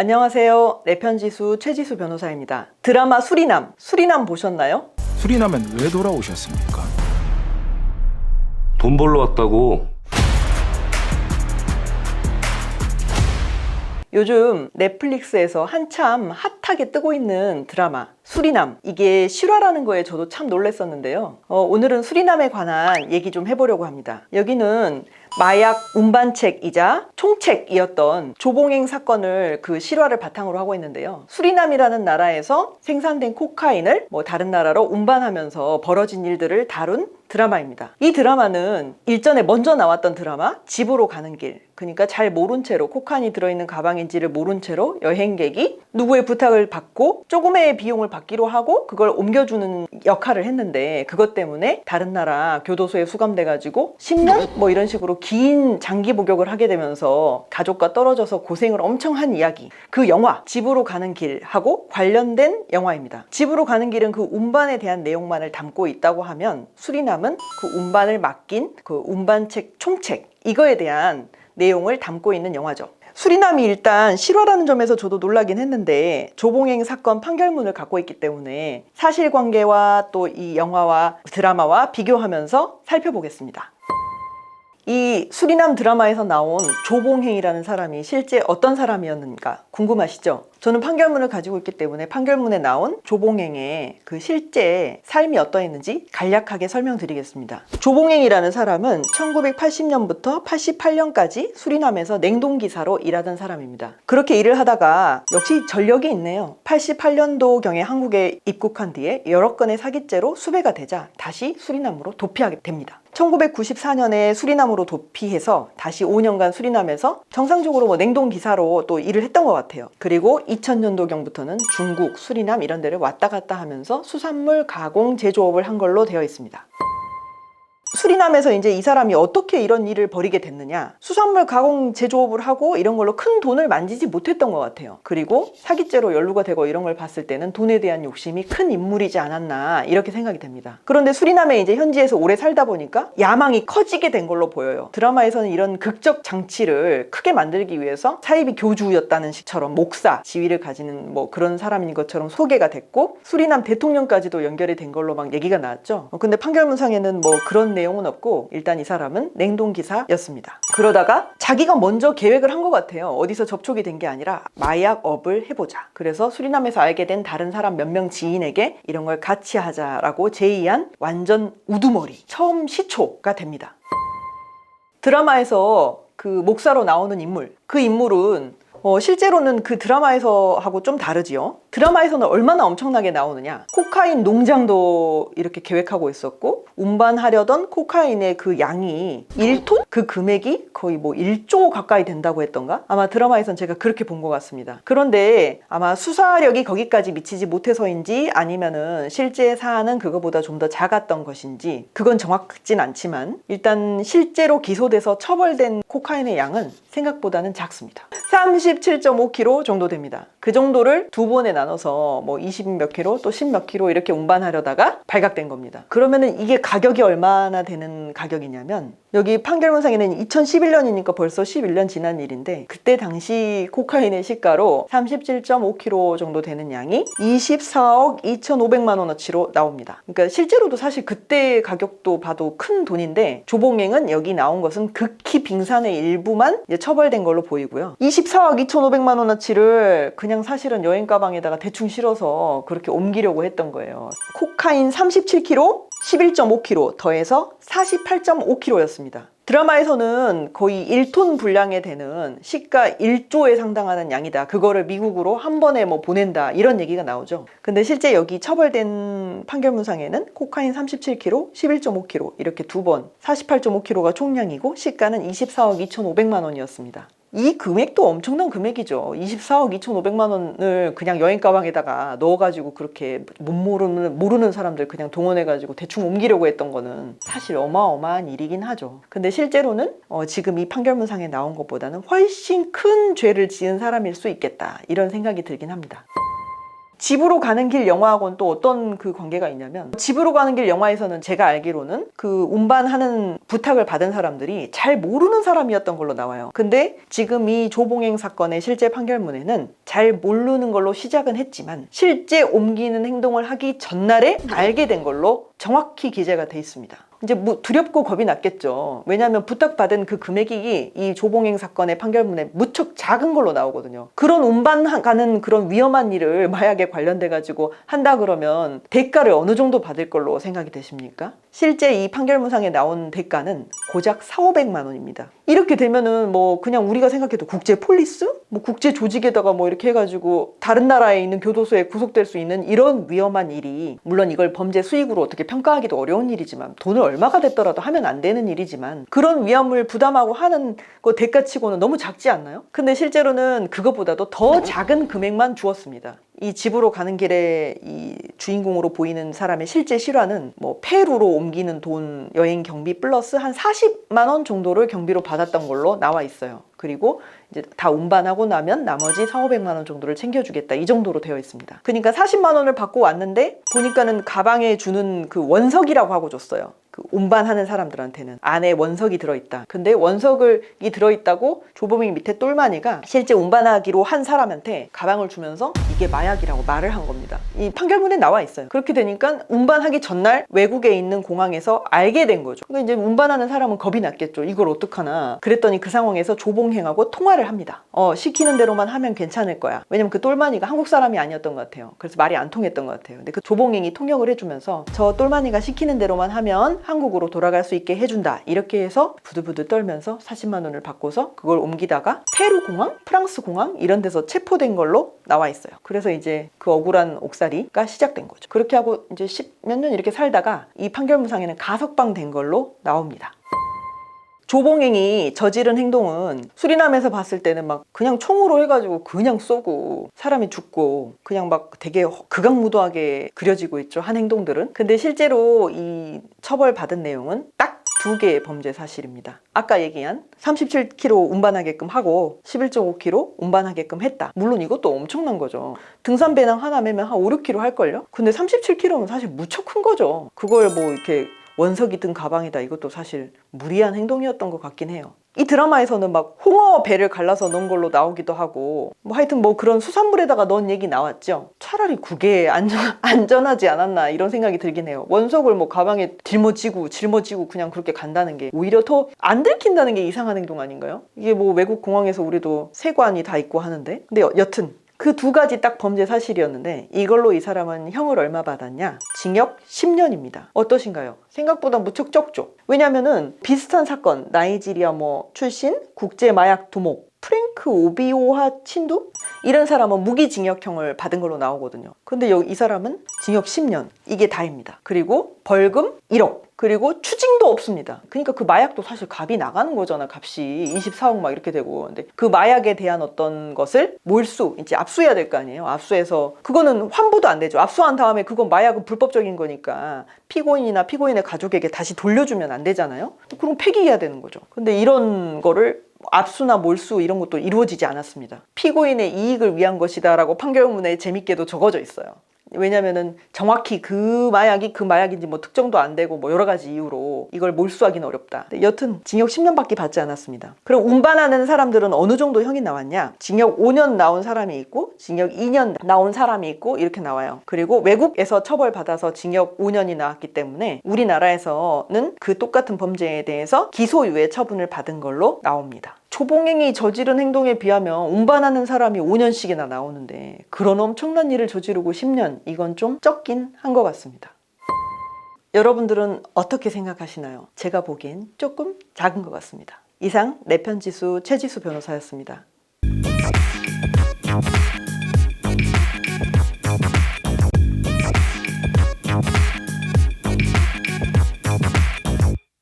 안녕하세요. 내편지수 최지수 변호사입니다. 드라마 수리남, 수리남 보셨나요? 수리남은 왜 돌아오셨습니까? 돈 벌러 왔다고 요즘 넷플릭스에서 한참 핫하게 뜨고 있는 드라마 수리남 이게 실화라는 거에 저도 참 놀랐었는데요. 어, 오늘은 수리남에 관한 얘기 좀 해보려고 합니다. 여기는 마약 운반책이자 총책이었던 조봉행 사건을 그 실화를 바탕으로 하고 있는데요. 수리남이라는 나라에서 생산된 코카인을 뭐 다른 나라로 운반하면서 벌어진 일들을 다룬 드라마입니다. 이 드라마는 일전에 먼저 나왔던 드라마 집으로 가는 길 그러니까 잘 모른 채로 코카인이 들어있는 가방인지를 모른 채로 여행객이 누구의 부탁을 받고 조금의 비용을 받기로 하고 그걸 옮겨주는 역할을 했는데 그것 때문에 다른 나라 교도소에 수감돼 가지고 10년 뭐 이런 식으로 긴 장기 복역을 하게 되면서 가족과 떨어져서 고생을 엄청 한 이야기 그 영화 집으로 가는 길하고 관련된 영화입니다. 집으로 가는 길은 그 운반에 대한 내용만을 담고 있다고 하면 수리남은 그 운반을 맡긴 그 운반책 총책 이거에 대한 내용을 담고 있는 영화죠. 수리남이 일단 실화라는 점에서 저도 놀라긴 했는데 조봉행 사건 판결문을 갖고 있기 때문에 사실관계와 또 이 영화와 드라마와 비교하면서 살펴보겠습니다. 이 수리남 드라마에서 나온 조봉행이라는 사람이 실제 어떤 사람이었는가 궁금하시죠? 저는 판결문을 가지고 있기 때문에 판결문에 나온 조봉행의 그 실제 삶이 어떠했는지 간략하게 설명드리겠습니다. 조봉행이라는 사람은 1980년부터 88년까지 수리남에서 냉동기사로 일하던 사람입니다. 그렇게 일을 하다가 역시 전력이 있네요. 88년도경에 한국에 입국한 뒤에 여러 건의 사기죄로 수배가 되자 다시 수리남으로 도피하게 됩니다. 1994년에 수리남으로 도피해서 다시 5년간 수리남에서 정상적으로 뭐 냉동 기사로 또 일을 했던 것 같아요. 그리고 2000년도경부터는 중국, 수리남 이런 데를 왔다 갔다 하면서 수산물 가공 제조업을 한 걸로 되어 있습니다. 수리남에서 이제 이 사람이 어떻게 이런 일을 벌이게 됐느냐. 수산물 가공 제조업을 하고 이런 걸로 큰 돈을 만지지 못했던 것 같아요. 그리고 사기죄로 연루가 되고 이런 걸 봤을 때는 돈에 대한 욕심이 큰 인물이지 않았나 이렇게 생각이 됩니다. 그런데 수리남에 이제 현지에서 오래 살다 보니까 야망이 커지게 된 걸로 보여요. 드라마에서는 이런 극적 장치를 크게 만들기 위해서 사이비 교주였다는 식처럼 목사 지위를 가지는 뭐 그런 사람인 것처럼 소개가 됐고 수리남 대통령까지도 연결이 된 걸로 막 얘기가 나왔죠. 어, 근데 판결문상에는 뭐 그런 내용 은 없고 일단 이 사람은 냉동기사였습니다. 그러다가 자기가 먼저 계획을 한 것 같아요. 어디서 접촉이 된 게 아니라 마약업을 해보자. 그래서 수리남에서 알게 된 다른 사람 몇 명 지인에게 이런 걸 같이 하자라고 제의한 완전 우두머리 처음 시초가 됩니다. 드라마에서 그 목사로 나오는 인물 그 인물은 어, 실제로는 그 드라마에서 하고 좀 다르지요. 드라마에서는 얼마나 엄청나게 나오느냐. 코카인 농장도 이렇게 계획하고 있었고, 운반하려던 코카인의 그 양이 1톤? 그 금액이 거의 뭐 1조 가까이 된다고 했던가? 아마 드라마에선 제가 그렇게 본 것 같습니다. 그런데 아마 수사력이 거기까지 미치지 못해서인지 아니면은 실제 사안은 그거보다 좀 더 작았던 것인지 그건 정확진 않지만 일단 실제로 기소돼서 처벌된 코카인의 양은 생각보다는 작습니다. 37.5kg 정도 됩니다. 그 정도를 두 번에 나눠서 뭐 20 몇 킬로 또 10 몇 킬로 이렇게 운반하려다가 발각된 겁니다. 그러면은 이게 가격이 얼마나 되는 가격이냐면 여기 판결문상에는 2011년이니까 벌써 11년 지난 일인데 그때 당시 코카인의 시가로 37.5kg 정도 되는 양이 24억 2,500만 원어치로 나옵니다. 그러니까 실제로도 사실 그때 가격도 봐도 큰 돈인데 조봉행은 여기 나온 것은 극히 빙산의 일부만 처벌된 걸로 보이고요. 24억 2,500만 원어치를 그냥 사실은 여행 가방에다가 대충 실어서 그렇게 옮기려고 했던 거예요. 코카인 37kg, 11.5kg 더해서 48.5kg였습니다. 드라마에서는 거의 1톤 분량에 되는 시가 1조에 상당하는 양이다. 그거를 미국으로 한 번에 뭐 보낸다. 이런 얘기가 나오죠. 근데 실제 여기 처벌된 판결문상에는 코카인 37kg, 11.5kg 이렇게 두 번, 48.5kg가 총량이고 시가는 24억 2,500만 원이었습니다. 이 금액도 엄청난 금액이죠. 24억 2,500만 원을 그냥 여행 가방에다가 넣어가지고 그렇게 못 모르는 모르는 사람들 그냥 동원해가지고 대충 옮기려고 했던 거는 사실 어마어마한 일이긴 하죠. 근데 실제로는 어, 지금 이 판결문상에 나온 것보다는 훨씬 큰 죄를 지은 사람일 수 있겠다 이런 생각이 들긴 합니다. 집으로 가는 길 영화하고는 또 어떤 그 관계가 있냐면 집으로 가는 길 영화에서는 제가 알기로는 그 운반하는 부탁을 받은 사람들이 잘 모르는 사람이었던 걸로 나와요. 근데 지금 이 조봉행 사건의 실제 판결문에는 잘 모르는 걸로 시작은 했지만 실제 옮기는 행동을 하기 전날에 알게 된 걸로 정확히 기재가 돼 있습니다. 이제 뭐 두렵고 겁이 났겠죠. 왜냐하면 부탁받은 그 금액이 이 조봉행 사건의 판결문에 무척 작은 걸로 나오거든요. 그런 운반가는 그런 위험한 일을 마약에 관련돼 가지고 한다 그러면 대가를 어느 정도 받을 걸로 생각이 되십니까? 실제 이 판결문상에 나온 대가는 고작 4, 500만 원입니다. 이렇게 되면은 뭐 그냥 우리가 생각해도 국제 폴리스? 뭐 국제 조직에다가 뭐 이렇게 해가지고 다른 나라에 있는 교도소에 구속될 수 있는 이런 위험한 일이 물론 이걸 범죄 수익으로 어떻게 평가하기도 어려운 일이지만 돈을 얼마가 됐더라도 하면 안 되는 일이지만 그런 위험을 부담하고 하는 거 대가치고는 너무 작지 않나요? 근데 실제로는 그것보다도 더 작은 금액만 주었습니다. 이 집으로 가는 길에 이 주인공으로 보이는 사람의 실제 실화는 뭐 페루로 옮기는 돈 여행 경비 플러스 한 40만 원 정도를 경비로 받았던 걸로 나와 있어요. 그리고 이제 다 운반하고 나면 나머지 4, 500만 원 정도를 챙겨주겠다 이 정도로 되어 있습니다. 그러니까 40만 원을 받고 왔는데 보니까는 가방에 주는 그 원석이라고 하고 줬어요. 그 운반하는 사람들한테는 안에 원석이 들어있다. 근데 원석이 들어있다고 조범행 밑에 똘마니가 실제 운반하기로 한 사람한테 가방을 주면서 이게 마약이라고 말을 한 겁니다. 이 판결문에 나와 있어요. 그렇게 되니까 운반하기 전날 외국에 있는 공항에서 알게 된 거죠. 그러니까 이제 운반하는 사람은 겁이 났겠죠. 이걸 어떡하나. 그랬더니 그 상황에서 조봉행하고 통화를 합니다. 어, 시키는 대로만 하면 괜찮을 거야. 왜냐면 그 똘마니가 한국 사람이 아니었던 것 같아요. 그래서 말이 안 통했던 것 같아요. 근데 그 조봉행이 통역을 해주면서 저 똘마니가 시키는 대로만 하면 한국으로 돌아갈 수 있게 해준다. 이렇게 해서 부들부들 떨면서 40만 원을 받고서 그걸 옮기다가 페루 공항, 프랑스 공항 이런 데서 체포된 걸로 나와 있어요. 그래서 이제 그 억울한 옥살이가 시작된 거죠. 그렇게 하고 이제 십몇 년 이렇게 살다가 이 판결문상에는 가석방 된 걸로 나옵니다. 조봉행이 저지른 행동은 수리남에서 봤을 때는 막 그냥 총으로 해가지고 그냥 쏘고 사람이 죽고 그냥 막 되게 극악무도하게 그려지고 있죠 한 행동들은 근데 실제로 이 처벌받은 내용은 딱 두 개의 범죄 사실입니다. 아까 얘기한 37kg 운반하게끔 하고 11.5kg 운반하게끔 했다. 물론 이것도 엄청난 거죠. 등산 배낭 하나 매면 한 5, 6kg 할걸요? 근데 37kg면 사실 무척 큰 거죠. 그걸 뭐 이렇게 원석이 든 가방이다. 이것도 사실 무리한 행동이었던 것 같긴 해요. 이 드라마에서는 막 홍어 배를 갈라서 넣은 걸로 나오기도 하고 뭐 하여튼 뭐 그런 수산물에다가 넣은 얘기 나왔죠. 차라리 그게 안전, 안전하지 않았나 이런 생각이 들긴 해요. 원석을 뭐 가방에 짊어지고 짊어지고 그냥 그렇게 간다는 게 오히려 더 안 들킨다는 게 이상한 행동 아닌가요? 이게 뭐 외국 공항에서 우리도 세관이 다 있고 하는데 근데 여- 여튼 그 두 가지 딱 범죄 사실이었는데 이걸로 이 사람은 형을 얼마 받았냐? 징역 10년입니다. 어떠신가요? 생각보다 무척 적죠. 왜냐면은 비슷한 사건 나이지리아 뭐 출신 국제 마약 두목 프랭크 오비오하 친두 이런 사람은 무기징역형을 받은 걸로 나오거든요. 근데 여기 이 사람은 징역 10년 이게 다입니다. 그리고 벌금 1억 그리고 추징도 없습니다. 그러니까 그 마약도 사실 값이 나가는 거잖아. 값이 24억 막 이렇게 되고. 근데 그 마약에 대한 어떤 것을 몰수 이제 압수해야 될 거 아니에요. 압수해서 그거는 환부도 안 되죠. 압수한 다음에 그건 마약은 불법적인 거니까 피고인이나 피고인의 가족에게 다시 돌려주면 안 되잖아요. 그럼 폐기해야 되는 거죠. 근데 이런 거를 압수나 몰수 이런 것도 이루어지지 않았습니다. 피고인의 이익을 위한 것이다라고 판결문에 재밌게도 적어져 있어요. 왜냐면은 정확히 그 마약이 그 마약인지 뭐 특정도 안 되고 뭐 여러 가지 이유로 이걸 몰수하기는 어렵다. 여튼 징역 10년밖에 받지 않았습니다. 그럼 운반하는 사람들은 어느 정도 형이 나왔냐? 징역 5년 나온 사람이 있고 징역 2년 나온 사람이 있고 이렇게 나와요. 그리고 외국에서 처벌받아서 징역 5년이 나왔기 때문에 우리나라에서는 그 똑같은 범죄에 대해서 기소유예 처분을 받은 걸로 나옵니다. 초봉행이 저지른 행동에 비하면 운반하는 사람이 5년씩이나 나오는데 그런 엄청난 일을 저지르고 10년 이건 좀 적긴 한 것 같습니다. 여러분들은 어떻게 생각하시나요? 제가 보기엔 조금 작은 것 같습니다. 이상 내 편지수 최지수 변호사였습니다.